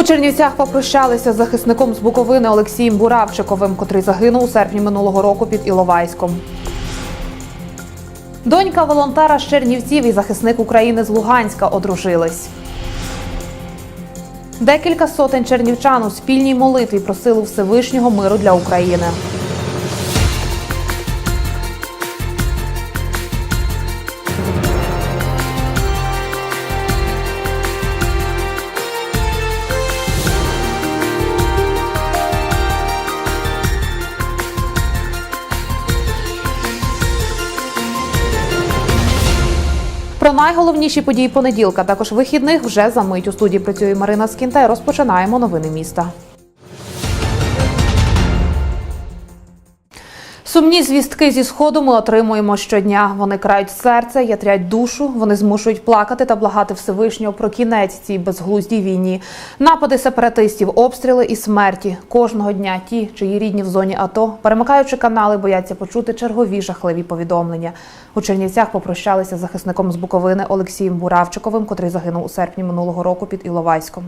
У Чернівцях попрощалися з захисником з Буковини Олексієм Буравчиковим, котрий загинув у серпні минулого року під Іловайськом. Донька волонтера з Чернівців і захисник України з Луганська одружились. Декілька сотень чернівчан у спільній молитві просили Всевишнього миру для України. Найголовніші події понеділка, також вихідних, вже за мить у студії працює Марина Скінта. Розпочинаємо новини міста. Сумні звістки зі сходу ми отримуємо щодня. Вони крають серце, ятрять душу. Вони змушують плакати та благати Всевишнього про кінець цій безглуздій війні. Напади сепаратистів, обстріли і смерті кожного дня. Ті, чиї рідні в зоні АТО, перемикаючи канали, бояться почути чергові жахливі повідомлення. У Чернівцях попрощалися з захисником з Буковини Олексієм Буравчиковим, котрий загинув у серпні минулого року під Іловайськом.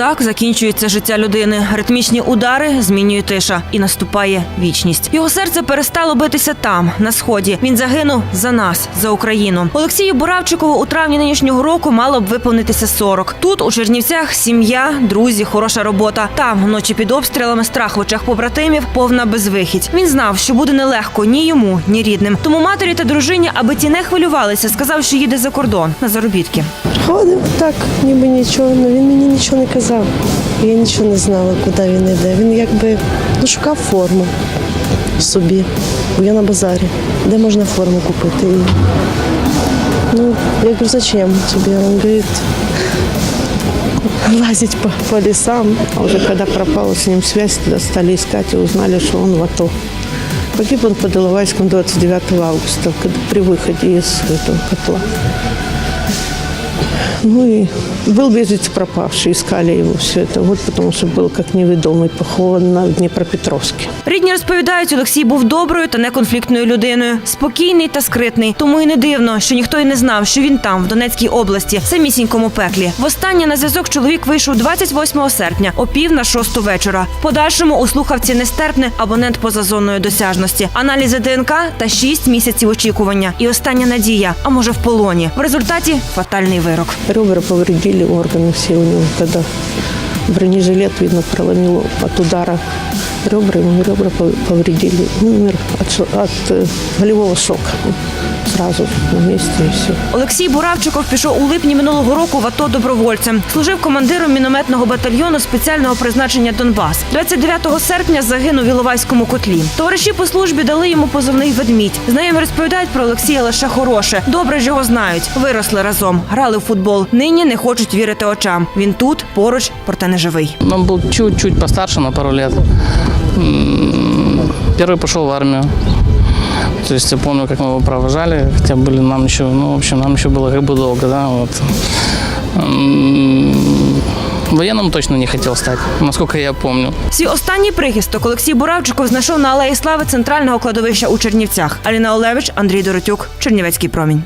Так закінчується життя людини. Ритмічні удари змінює тиша і наступає вічність. Його серце перестало битися там, на сході. Він загинув за нас, за Україну. Олексію Буравчикову у травні нинішнього року мало б виповнитися 40. Тут у Чернівцях сім'я, друзі, хороша робота. Там вночі під обстрілами страх в очах побратимів, повна безвихідь. Він знав, що буде нелегко ні йому, ні рідним. Тому матері та дружині, аби ті не хвилювалися, сказав, що їде за кордон на заробітки. Ходив так, ніби нічого, але він мені нічого не казав. Я нічого не знала, куди він йде. Він якби ну, шукав форму собі. Бо я на базарі, де можна форму купити. І, ну, я говорю, зачем тебе? Він говорить, лазить по, по лесам. А уже когда пропала с ним связь, тогда стали искать и узнали, что он в АТО. Погиб он под Иловайском 29 августа, при выходе из этого котла. Ну и был без вести пропавший, искали его все это. Вот потому что был как неведомый похован на Днепропетровске. Рідні розповідають, Олексій був доброю та неконфліктною людиною, спокійний та скритний. Тому і не дивно, що ніхто й не знав, що він там, в Донецькій області, в самісінькому пеклі. Востаннє на зв'язок чоловік вийшов 28 серпня, о пів на шосту вечора. В подальшому у слухавці нестерпне абонент поза зоною досяжності, аналізи ДНК та 6 місяців очікування. І остання надія, а може в полоні. В результаті фатальний вирок. Ребра повредили, органы все у него тогда. Бронежилет, видно, проломило от удара ребра, ему ребра пов- повредили. Умер от, от э, болевого шока. Сразу на месте и все. Олексій Буравчиков пішов у липні минулого року в АТО добровольцем. Служив командиром мінометного батальйону спеціального призначення Донбас. 29 серпня загинув в Іловайському котлі. Товариші по службі дали йому позивний ведмідь. Знайомі розповідають про Олексія лише хороше. Добре ж його знають. Виросли разом, грали в футбол. Нині не хочуть вірити очам. Він тут, поруч, проте не живий. Он был чуть-чуть постарше на пару лет. М, Первый пошел в армию. То есть я помню, как мы его провожали, хотя были нам еще, ну, в общем, нам еще было как бы долго, да, вот. М, Военным точно не хотел стать, насколько я помню. Свій останній прихисток Олексій Буравчиков знайшов на алеї слави центрального кладовища у Чернівцях. Аліна Олевич, Андрій Доротюк, Чернівецький промінь.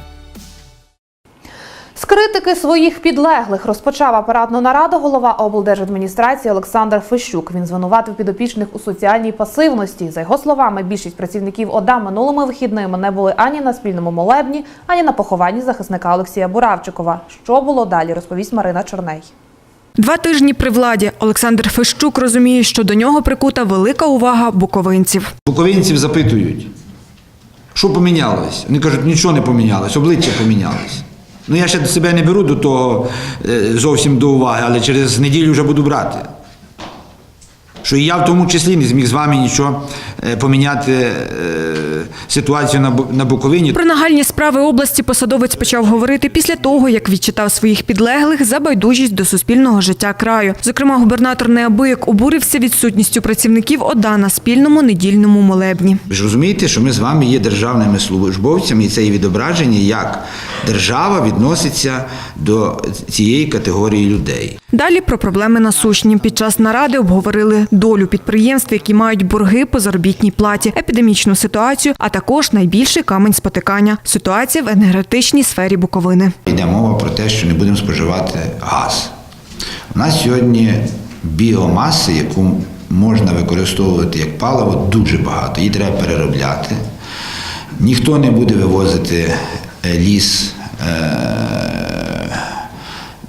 Критики своїх підлеглих розпочав апаратну нараду голова облдержадміністрації Олександр Фещук. Він звинуватив підопічних у соціальній пасивності. За його словами, більшість працівників ОДА минулими вихідними не були ані на спільному молебні, ані на похованні захисника Олексія Буравчикова. Що було далі, розповість Марина Чорней. Два тижні при владі Олександр Фещук розуміє, що до нього прикута велика увага буковинців. Буковинців запитують, що помінялось? Вони кажуть, нічого не помінялось, обличчя помінялось. Ну я ще себе не беру до того е, зовсім до уваги, але через неділю вже буду брати. Що і я в тому числі не зміг з вами нічого е, поміняти е, ситуацію на Бу- на Буковині. Про нагальні справи області посадовець почав говорити після того, як відчитав своїх підлеглих за байдужість до суспільного життя краю. Зокрема, губернатор неабияк обурився відсутністю працівників ОДА на спільному недільному молебні. Ви ж розумієте, що ми з вами є державними службовцями, і це є відображення, як держава відноситься до цієї категорії людей. Далі про проблеми насущні. Під час наради обговорили долю підприємств, які мають борги по заробітній платі, епідемічну ситуацію, а також найбільший камень спотикання ситуація в енергетичній сфері Буковини. Йде мова про те, що не будемо споживати газ. У нас сьогодні біомаси, яку можна використовувати як паливо, дуже багато. Її треба переробляти. Ніхто не буде вивозити е, ліс, е,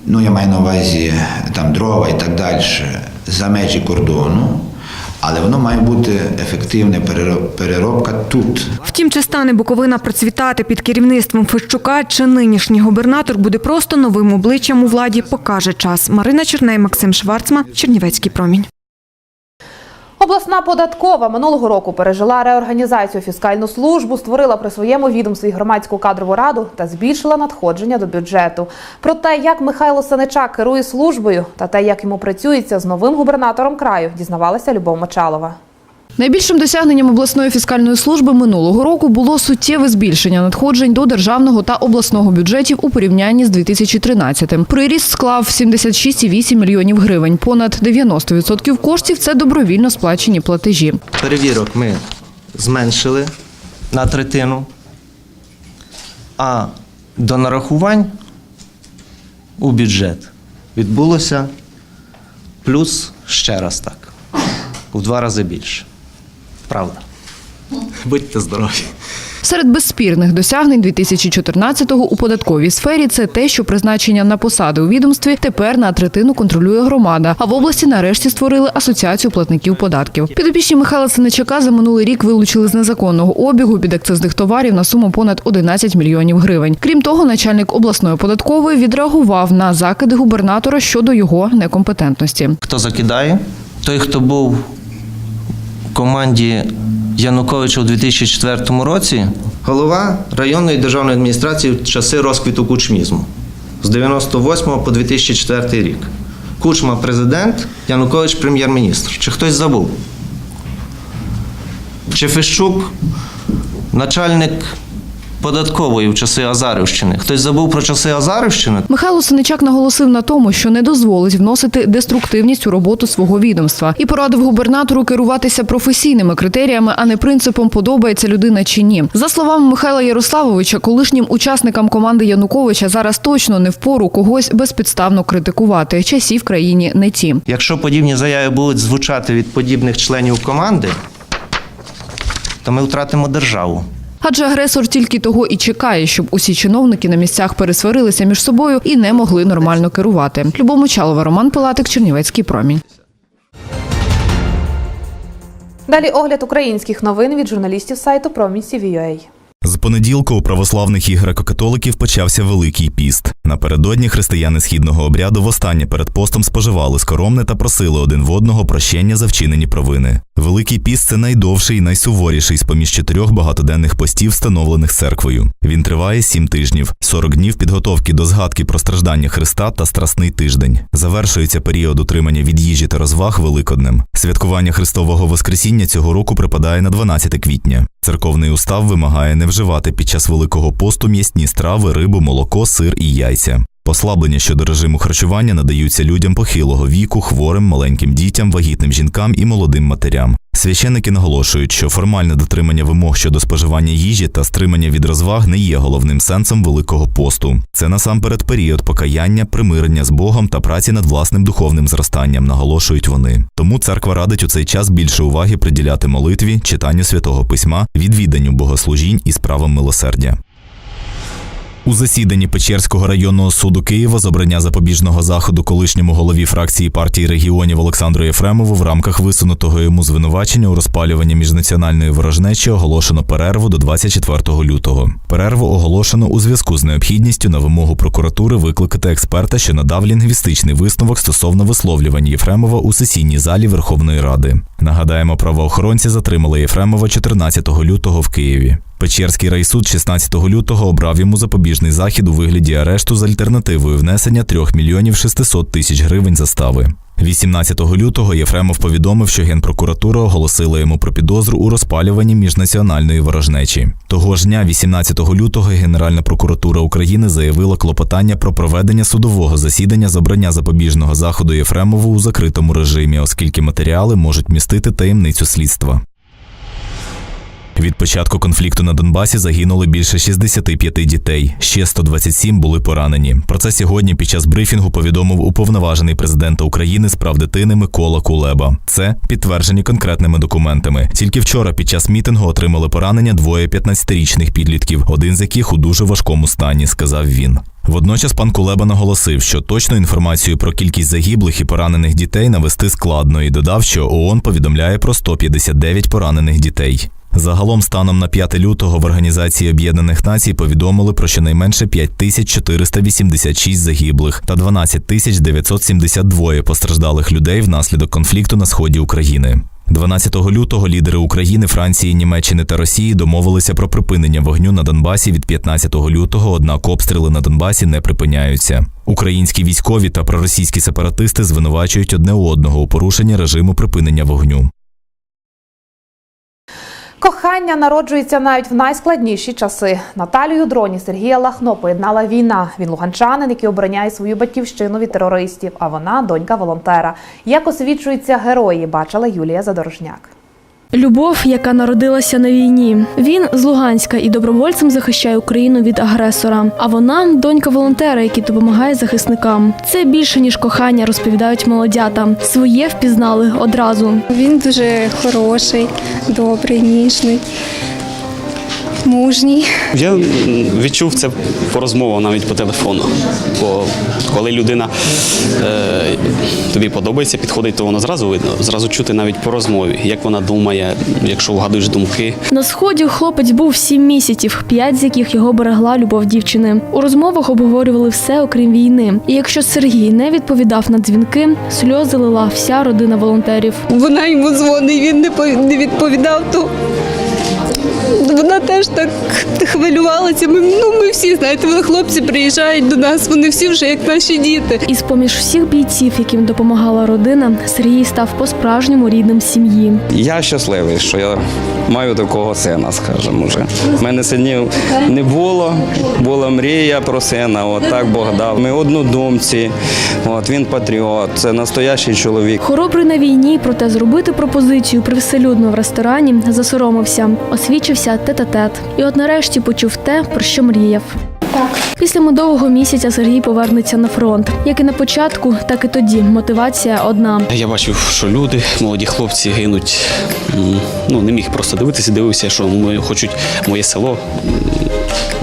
ну я маю на увазі там дрова і так далі, за межі кордону. Але воно має бути ефективна перероб- переробка тут. Втім, чи стане Буковина процвітати під керівництвом Фещука, чи нинішній губернатор буде просто новим обличчям у владі, покаже час. Марина Черней, Максим Шварцман, Чернівецький промінь. Обласна податкова минулого року пережила реорганізацію фіскальну службу, створила при своєму відомстві громадську кадрову раду та збільшила надходження до бюджету. Про те, як Михайло Саничак керує службою та те, як йому працюється з новим губернатором краю, дізнавалася Любов Мочалова. Найбільшим досягненням обласної фіскальної служби минулого року було суттєве збільшення надходжень до державного та обласного бюджетів у порівнянні з 2013-м. Приріст склав 76,8 мільйонів гривень. Понад 90% коштів це добровільно сплачені платежі. перевірок ми зменшили на третину, а до нарахувань у бюджет відбулося плюс ще раз так. У два рази більше. Правда. Будьте здорові. Серед безспірних досягнень 2014-го у податковій сфері це те, що призначення на посади у відомстві тепер на третину контролює громада. А в області нарешті створили асоціацію платників податків. Підопічні Михайла Синичака за минулий рік вилучили з незаконного обігу підакцизних товарів на суму понад 11 мільйонів гривень. Крім того, начальник обласної податкової відреагував на закиди губернатора щодо його некомпетентності. Хто закидає? Той, хто був команді Януковича у 2004 році, голова районної державної адміністрації в часи розквіту кучмізму з 98 по 2004 рік. Кучма президент, Янукович прем'єр-міністр. Чи хтось забув? Чи Фещук начальник податкової в часи Азарівщини? Хтось забув про часи Азарівщини? Михайло Синичак наголосив на тому, що не дозволить вносити деструктивність у роботу свого відомства і порадив губернатору керуватися професійними критеріями, а не принципом подобається людина чи ні. За словами Михайла Ярославовича, колишнім учасникам команди Януковича зараз точно не впору когось безпідставно критикувати. Часі в країні не ті. Якщо подібні заяви будуть звучати від подібних членів команди, то ми втратимо державу. Адже агресор тільки того і чекає, щоб усі чиновники на місцях пересварилися між собою і не могли нормально керувати. Любов Мочалова, Роман Пилатик, Чернівецький промінь. Далі огляд українських новин від журналістів сайту Промінь.CVUA. З понеділка у православних і греко-католиків почався Великий піст. Напередодні християни східного обряду востаннє перед постом споживали скоромне та просили один в одного прощення за вчинені провини. Великий піст це найдовший і найсуворіший з поміж чотирьох багатоденних постів, встановлених церквою. Він триває сім тижнів, 40 днів підготовки до згадки про страждання Христа та страсний тиждень. Завершується період утримання від їжі та розваг Великоднем. Святкування Христового Воскресіння цього року припадає на 12 квітня. Церковний устав вимагає не вживати під час Великого посту м'ясні страви, рибу, молоко, сир і яйця. Послаблення щодо режиму харчування надаються людям похилого віку, хворим, маленьким дітям, вагітним жінкам і молодим матерям. Священники наголошують, що формальне дотримання вимог щодо споживання їжі та стримання від розваг не є головним сенсом Великого посту. Це насамперед період покаяння, примирення з Богом та праці над власним духовним зростанням, наголошують вони. Тому церква радить у цей час більше уваги приділяти молитві, читанню святого письма, відвіданню богослужінь і справам милосердя. У засіданні Печерського районного суду Києва з обрання запобіжного заходу колишньому голові фракції партії регіонів Олександру Єфремову в рамках висунутого йому звинувачення у розпалюванні міжнаціональної ворожнечі оголошено перерву до 24 лютого. Перерву оголошено у зв'язку з необхідністю на вимогу прокуратури викликати експерта, що надав лінгвістичний висновок стосовно висловлювань Єфремова у сесійній залі Верховної Ради. Нагадаємо, правоохоронці затримали Єфремова 14 лютого в Києві. Печерський райсуд 16 лютого обрав йому запобіжний захід у вигляді арешту з альтернативою внесення 3 мільйонів 600 тисяч гривень застави. 18 лютого Єфремов повідомив, що Генпрокуратура оголосила йому про підозру у розпалюванні міжнаціональної ворожнечі. Того ж дня, 18 лютого, Генеральна прокуратура України заявила клопотання про проведення судового засідання з обрання запобіжного заходу Єфремову у закритому режимі, оскільки матеріали можуть містити таємницю слідства. Від початку конфлікту на Донбасі загинули більше 65 дітей. Ще 127 були поранені. Про це сьогодні під час брифінгу повідомив уповноважений президента України з прав дитини Микола Кулеба. Це підтверджені конкретними документами. Тільки вчора під час мітингу отримали поранення двоє 15-річних підлітків, один з яких у дуже важкому стані, сказав він. Водночас пан Кулеба наголосив, що точну інформацію про кількість загиблих і поранених дітей навести складно і додав, що ООН повідомляє про 159 поранених дітей. Загалом, станом на 5 лютого в Організації Об'єднаних Націй повідомили про щонайменше 5486 загиблих та 12972 постраждалих людей внаслідок конфлікту на сході України. 12 лютого лідери України, Франції, Німеччини та Росії домовилися про припинення вогню на Донбасі від 15 лютого, однак обстріли на Донбасі не припиняються. Українські військові та проросійські сепаратисти звинувачують одне одного у порушенні режиму припинення вогню. Кохання народжується навіть в найскладніші часи. Наталію Дроні Сергія Лахно поєднала війна. Він луганчанин, який обороняє свою батьківщину від терористів. А вона донька волонтера. Як освічуються герої, бачила Юлія Задорожняк. Любов, яка народилася на війні. Він з Луганська і добровольцем захищає Україну від агресора. А вона донька волонтера, який допомагає захисникам. Це більше ніж кохання, розповідають молодята. Своє впізнали одразу. Він дуже хороший, добрий, ніжний, мужній. Я відчув це по розмовах навіть по телефону. Бо коли людина е, тобі подобається, підходить, то воно зразу видно, зразу чути навіть по розмові, як вона думає, якщо вгадуєш думки. На сході хлопець був сім місяців, п'ять з яких його берегла любов дівчини. У розмовах обговорювали все, окрім війни. І якщо Сергій не відповідав на дзвінки, сльози лила вся родина волонтерів. Вона йому дзвонить, він не по- не відповідав, то вона теж так хвилювалася. Ми, ну, ми всі, знаєте, вони хлопці приїжджають до нас, вони всі вже як наші діти. І з-поміж всіх бійців, яким допомагала родина, Сергій став по-справжньому рідним сім'ї. Я щасливий, що я маю такого сина, скажімо вже. У мене синів не було, була мрія про сина, от так Бог дав. Ми однодумці, от він патріот, це настоящий чоловік. Хоробрий на війні, проте зробити пропозицію привселюдно в ресторані засоромився, освічився тет-а-тет. І от нарешті почув те, про що мріяв. Так. Після медового місяця Сергій повернеться на фронт. Як і на початку, так і тоді мотивація одна. Я бачив, що люди, молоді хлопці гинуть. Ну, не міг просто дивитися, дивився, що ми хочуть моє село,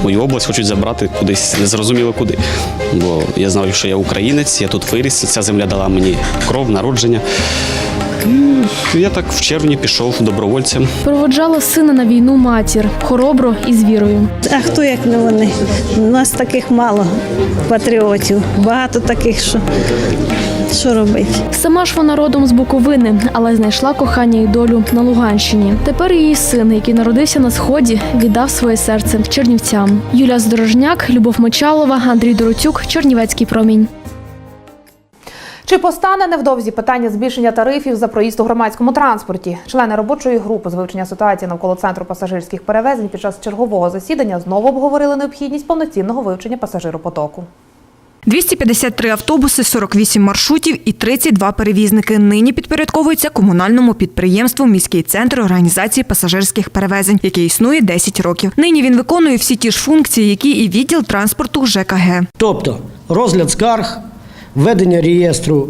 мою область хочуть забрати кудись, незрозуміло куди. Бо я знав, що я українець, я тут виріс, ця земля дала мені кров, народження. Я так в червні пішов добровольцем. Проводжала сина на війну матір, хоробро і з вірою. А хто як не вони? У нас таких мало патріотів, багато таких, що, що робити. Сама ж вона родом з Буковини, але знайшла кохання і долю на Луганщині. Тепер її син, який народився на сході, віддав своє серце чернівцям. Юлія Здорожняк, Любов Мочалова, Андрій Дороцюк, Чернівецький промінь. Чи постане невдовзі питання збільшення тарифів за проїзд у громадському транспорті? Члени робочої групи з вивчення ситуації навколо центру пасажирських перевезень під час чергового засідання знову обговорили необхідність повноцінного вивчення пасажиропотоку. 253 автобуси, 48 маршрутів і 32 перевізники нині підпорядковуються комунальному підприємству Міський центр організації пасажирських перевезень, яке існує 10 років. Нині він виконує всі ті ж функції, які і відділ транспорту ЖКГ. Тобто розгляд скарг, ведення реєстру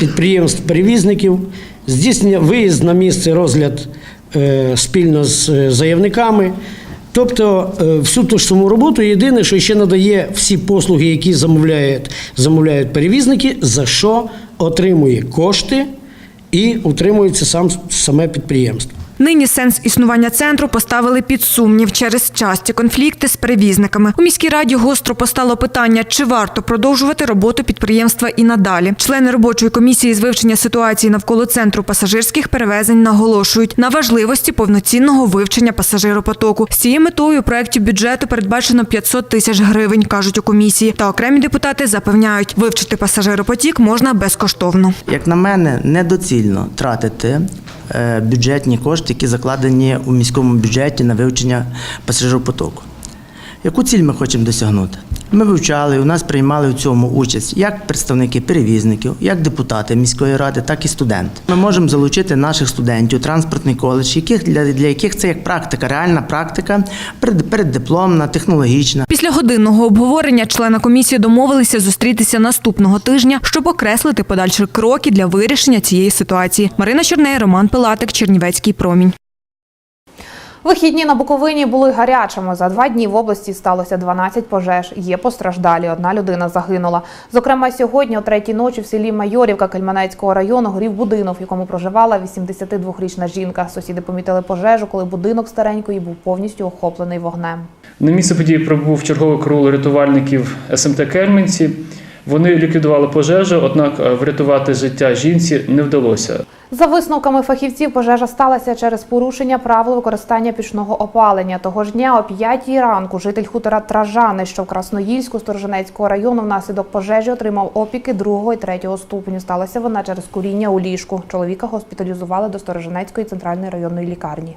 підприємств-перевізників, здійснення виїзд на місце розгляд е, спільно з е, заявниками. Тобто е, всю ту ж саму роботу єдине, що ще надає всі послуги, які замовляють, замовляють перевізники, за що отримує кошти і утримується сам, саме підприємство. Нині сенс існування центру поставили під сумнів через часті конфлікти з перевізниками. У міській раді гостро постало питання, чи варто продовжувати роботу підприємства і надалі. Члени робочої комісії з вивчення ситуації навколо центру пасажирських перевезень наголошують на важливості повноцінного вивчення пасажиропотоку. З цією метою у проєкті бюджету передбачено 500 тисяч гривень, кажуть у комісії. Та окремі депутати запевняють, вивчити пасажиропотік можна безкоштовно. Як на мене, недоцільно тратити бюджетні кошти, які закладені у міському бюджеті на вивчення пасажиропотоку. Яку ціль ми хочемо досягнути? Ми вивчали, у нас приймали в цьому участь як представники перевізників, як депутати міської ради, так і студенти. Ми можемо залучити наших студентів, транспортний коледж, яких для, для яких це як практика, реальна практика, перед- переддипломна, технологічна. Після годинного обговорення члени комісії домовилися зустрітися наступного тижня, щоб окреслити подальші кроки для вирішення цієї ситуації. Марина Чорней, Роман Пилатик, Чернівецький промінь. Вихідні на Буковині були гарячими. За два дні в області сталося 12 пожеж. Є постраждалі. Одна людина загинула. Зокрема, сьогодні о третій ночі в селі Майорівка Кельменецького району горів будинок, в якому проживала 82-річна жінка. Сусіди помітили пожежу, коли будинок старенької був повністю охоплений вогнем. На місце події прибув черговий караул рятувальників СМТ Кельменці. Вони ліквідували пожежу, однак е, врятувати життя жінці не вдалося. За висновками фахівців, пожежа сталася через порушення правил використання пічного опалення. Того ж дня о 5 ранку житель хутора Тражани, що в Красноїльську Сторожинецького району, внаслідок пожежі отримав опіки другого і третього ступеню. Сталася вона через куріння у ліжку. Чоловіка госпіталізували до Сторожинецької центральної районної лікарні.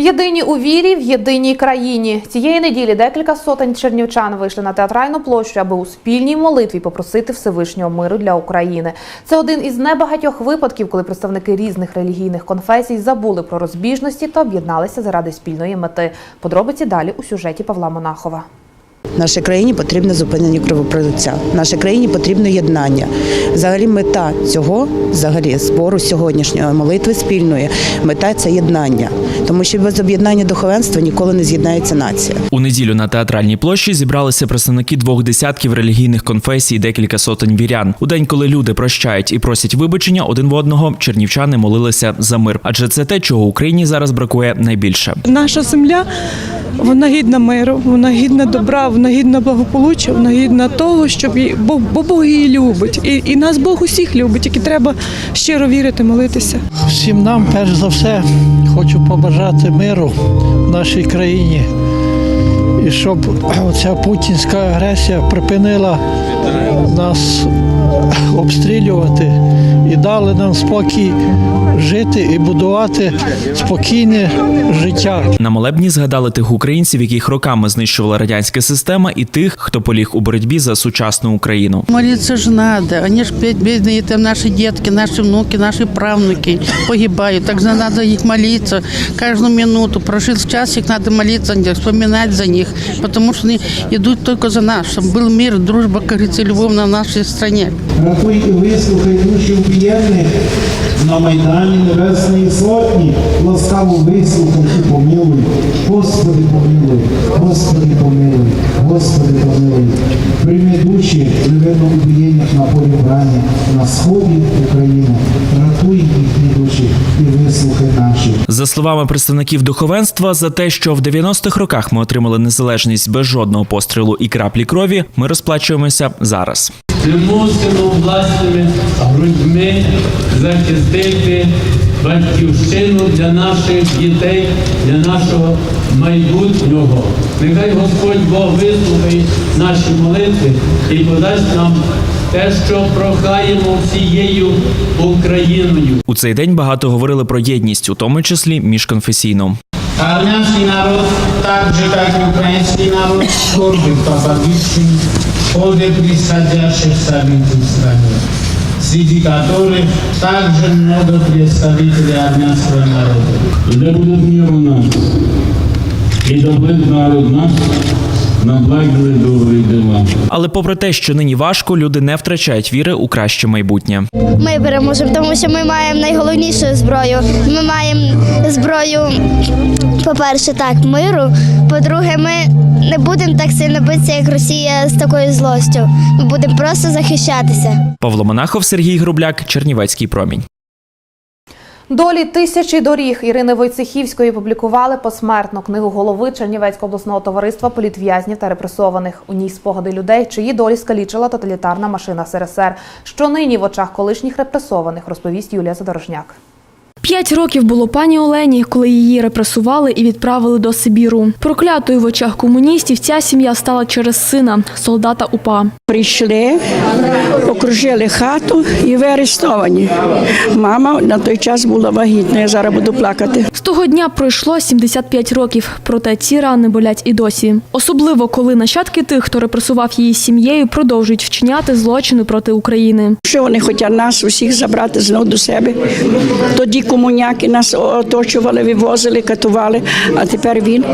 Єдині у вірі в єдиній країні. Цієї неділі декілька сотень чернівчан вийшли на театральну площу, аби у спільній молитві попросити Всевишнього миру для України. Це один із небагатьох випадків, коли представники різних релігійних конфесій забули про розбіжності та об'єдналися заради спільної мети. Подробиці далі у сюжеті Павла Монахова. Нашій країні потрібне зупинення кровопролиття. Нашій країні потрібне єднання. Взагалі, мета цього, взагалі, збору сьогоднішньої молитви спільної, мета це єднання. Тому що без об'єднання духовенства ніколи не з'єднається нація. У неділю на театральній площі зібралися представники двох десятків релігійних конфесій, і декілька сотень вірян. У день, коли люди прощають і просять вибачення один в одного, чернівчани молилися за мир, адже це те, чого Україні зараз бракує найбільше. Наша земля вона гідна миру, вона гідна добра, гідна благополуччя, гідна того, щоб бо, бо Бог її любить. І, і нас Бог усіх любить, тільки треба щиро вірити, молитися. Всім нам, перш за все, хочу побажати миру в нашій країні. І щоб ця путінська агресія припинила нас обстрілювати і дали нам спокій жити і будувати спокійне життя. На молебні згадали тих українців, яких роками знищувала радянська система, і тих, хто поліг у боротьбі за сучасну Україну. Молиться ж надо. Они ж петь бедные, там наши детки, наши внуки, наши правнуки погибают. Так же надо их молиться каждую минуту. Прошел час, их надо молиться, за них, вспоминать за них, потому что они идут только за нас, чтобы был мир, дружба, как говорится, любовь на нашей стране. Рахуй і вислухай душі вб'єнних на Майдані Небесної Сотні, ласкаво вислухай і помилуй. Господи помилуй, Господи помилуй, Господи помилуй. Прийми душі невинно убієнних на полі брання на сході України. Рятуй їхні душі і вислухай наші. За словами представників духовенства, за те, що в 90-х роках ми отримали незалежність без жодного пострілу і краплі крові, ми розплачуємося зараз. Примусимо власними грудьми захистити батьківщину для наших дітей, для нашого майбутнього. Нехай Господь Бог вислухає наші молитви і подасть нам те, що прохаємо всією Україною. У цей день багато говорили про єдність, у тому числі міжконфесійну. Армянський народ, так же, как и украинский народ, гордый по погибшим, ходе присадящихся в стране, среди которых также много представителей армянского народа. Да буде мир у нас, і добрий народ наш, на благі добрі дела. Але попри те, що нині важко, люди не втрачають віри у краще майбутнє. Ми переможемо, тому що ми маємо найголовнішу зброю. Ми маємо зброю, по-перше, так, миру. По-друге, ми не будемо так сильно битися, як Росія з такою злостю. Ми будемо просто захищатися. Павло Монахов, Сергій Грубляк, Чернівецький промінь. Долі тисячі доріг Ірини Войцехівської публікували посмертну книгу голови Чернівецького обласного товариства політв'язнів та репресованих. У ній спогади людей, чиї долі скалічила тоталітарна машина СРСР. Що нині в очах колишніх репресованих, розповість Юлія Задорожняк. П'ять років було пані Олені, коли її репресували і відправили до Сибіру. Проклятою в очах комуністів ця сім'я стала через сина, солдата УПА. Прийшли, окружили хату і ви арестовані. Мама на той час була вагітна, я зараз буду плакати. З того дня пройшло 75 років, проте ці рани болять і досі. Особливо, коли нащадки тих, хто репресував її сім'єю, продовжують вчиняти злочини проти України. Що вони хочуть нас усіх забрати знову до себе? Тоді комуняки нас оточували, вивозили, катували, а тепер він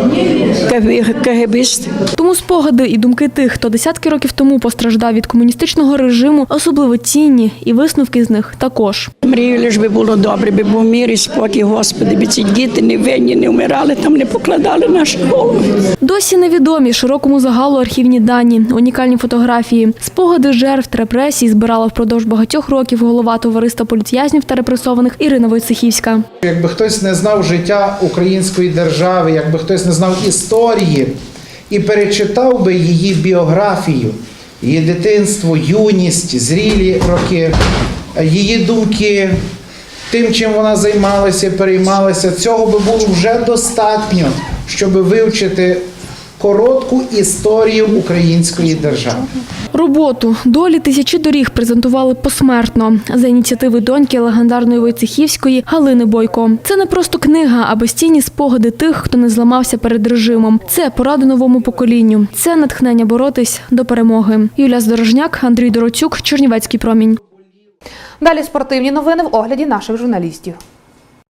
КГБіст. Тому спогади і думки тих, хто десятки років тому постраждав від комуністичного режиму, особливо цінні, і висновки з них також. Мрію, лиш би було добре, би був мір і спокій, Господи, би ці діти не винні, не вмирали, там не покладали наші голови. Досі невідомі широкому загалу архівні дані, унікальні фотографії, спогади жертв репресій збирала впродовж багатьох років голова товариства політв'язнів та репресованих Ірина Войцехівська. Якби хтось не знав життя української держави, якби хтось не знав історії і перечитав би її біографію, її дитинство, юність, зрілі роки, її думки, тим, чим вона займалася, переймалася, цього би було вже достатньо, щоб вивчити коротку історію української держави. Роботу долі тисячі доріг презентували посмертно за ініціативи доньки легендарної Войцехівської Галини Бойко. Це не просто книга, а постійні спогади тих, хто не зламався перед режимом. Це поради новому поколінню. Це натхнення боротись до перемоги. Юлія Здорожняк, Андрій Дороцюк, Чернівецький промінь. Далі спортивні новини в огляді наших журналістів.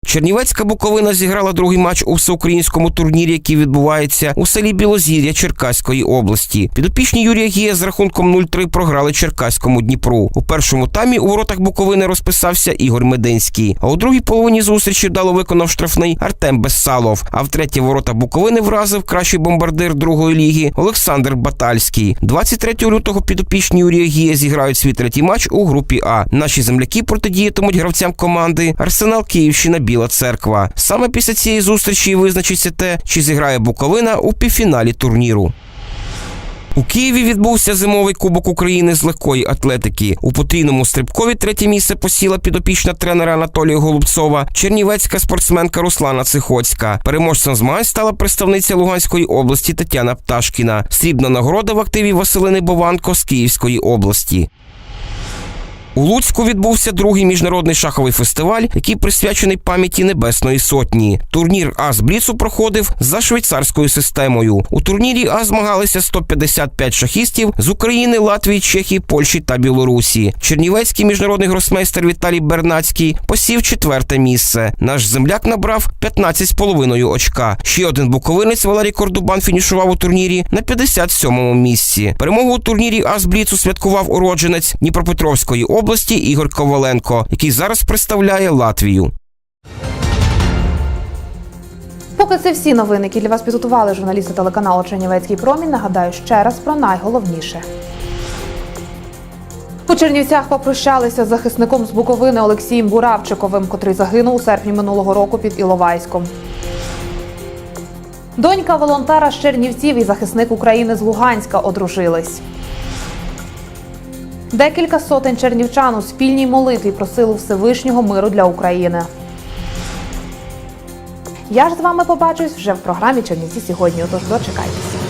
Чернівецька Буковина зіграла другий матч у всеукраїнському турнірі, який відбувається у селі Білозір'я Черкаської області. Підопічні Юрія Гія з рахунком 0-3 програли Черкаському Дніпру. У першому таймі у воротах Буковини розписався Ігор Мединський. А у другій половині зустрічі вдало виконав штрафний Артем Безсалов. А в третє ворота Буковини вразив кращий бомбардир другої ліги Олександр Батальський. 23 лютого підопічні Юрія Гія зіграють свій третій матч у групі А. Наші земляки протидіятимуть гравцям команди Арсенал Київщина Біла Церква. Саме після цієї зустрічі визначиться те, чи зіграє Буковина у півфіналі турніру. У Києві відбувся зимовий кубок України з легкої атлетики. У потрійному стрибкові третє місце посіла підопічна тренера Анатолія Голубцова, чернівецька спортсменка Руслана Цихоцька. Переможцем змагань стала представниця Луганської області Тетяна Пташкіна. Срібна нагорода в активі Василини Бованко з Київської області. У Луцьку відбувся другий міжнародний шаховий фестиваль, який присвячений пам'яті Небесної Сотні. Турнір Аз Бліцу проходив за швейцарською системою. У турнірі А змагалися 155 шахістів з України, Латвії, Чехії, Польщі та Білорусі. Чернівецький міжнародний гросмейстер Віталій Бернацький посів четверте місце. Наш земляк набрав 15,5 очка. Ще один буковинець Валерій Кордубан фінішував у турнірі на 57-му місці. Перемогу у турнірі Аз Бліцу святкував уродженець Дніпропетровської області Ігор Коваленко, який зараз представляє Латвію. Поки це всі новини, які для вас підготували журналісти телеканалу Чернівецький промінь. Нагадаю ще раз про найголовніше. У Чернівцях попрощалися з захисником з Буковини Олексієм Буравчиковим, котрий загинув у серпні минулого року під Іловайськом. Донька волонтера з Чернівців і захисник України з Луганська одружились. Декілька сотень чернівчан у спільній молитві просили Всевишнього миру для України. Я ж з вами побачусь вже в програмі Чернівці сьогодні. Отож дочекайтеся.